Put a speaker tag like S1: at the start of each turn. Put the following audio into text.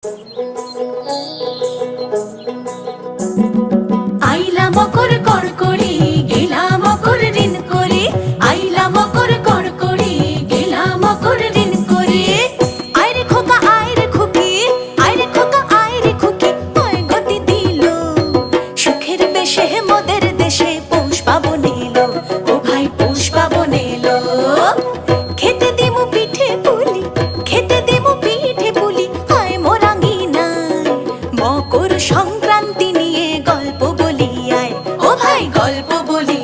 S1: Thank you. Sankranti নিয়ে গল্প বলি আয়। ও ভাই গল্প বলি।